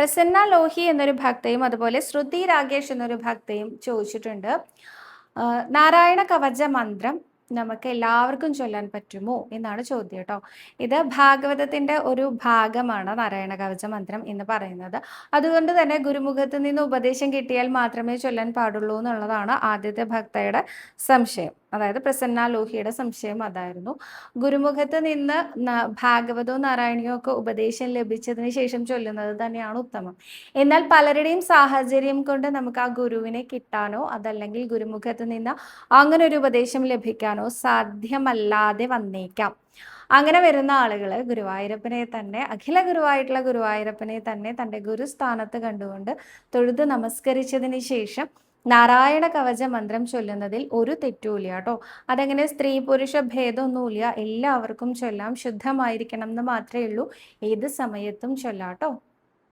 പ്രസന്ന ലോഹി എന്നൊരു ഭക്തയും അതുപോലെ ശ്രുതി രാകേഷ് എന്നൊരു ഭക്തയും ചോദിച്ചിട്ടുണ്ട്. നാരായണ കവച മന്ത്രം നമുക്ക് എല്ലാവർക്കും ചൊല്ലാൻ പറ്റുമോ എന്നാണ് ചോദ്യം കേട്ടോ. ഇത് ഭാഗവതത്തിന്റെ ഒരു ഭാഗമാണ് നാരായണ കവച മന്ത്രം എന്ന് പറയുന്നത്. അതുകൊണ്ട് തന്നെ ഗുരുമുഖത്ത് നിന്ന് ഉപദേശം കിട്ടിയാൽ മാത്രമേ ചൊല്ലാൻ പാടുള്ളൂ എന്നുള്ളതാണ് ആദ്യത്തെ ഭക്തയുടെ സംശയം. അതായത് പ്രസന്ന ലോഹിയുടെ സംശയം അതായിരുന്നു. ഗുരുമുഖത്ത് നിന്ന് ഭാഗവതവും നാരായണിയോ ഒക്കെ ഉപദേശം ലഭിച്ചതിന് ശേഷം ചൊല്ലുന്നത് തന്നെയാണ് ഉത്തമം. എന്നാൽ പലരുടെയും സാഹചര്യം കൊണ്ട് നമുക്ക് ആ ഗുരുവിനെ കിട്ടാനോ അതല്ലെങ്കിൽ ഗുരുമുഖത്ത് നിന്ന് അങ്ങനെ ഒരു ഉപദേശം ലഭിക്കാനോ സാധ്യമല്ലാതെ വന്നേക്കാം. അങ്ങനെ വരുന്ന ആളുകൾ ഗുരുവായൂരപ്പനെ തന്നെ അഖില ഗുരുവായിട്ടുള്ള ഗുരുവായൂരപ്പനെ തന്നെ തന്റെ ഗുരുസ്ഥാനത്ത് കണ്ടുകൊണ്ട് തൊഴുത് നമസ്കരിച്ചതിന് ശേഷം നാരായണ കവച മന്ത്രം ചൊല്ലുന്നതിൽ ഒരു തെറ്റുമില്ല കേട്ടോ. അതെങ്ങനെ സ്ത്രീ പുരുഷ ഭേദമൊന്നുമില്ല. എല്ലാവർക്കും ചൊല്ലാം ശുദ്ധമായിരിക്കണം എന്ന് മാത്രമേ ഉള്ളൂ. ഏത് സമയത്തും ചൊല്ലാം കേട്ടോ.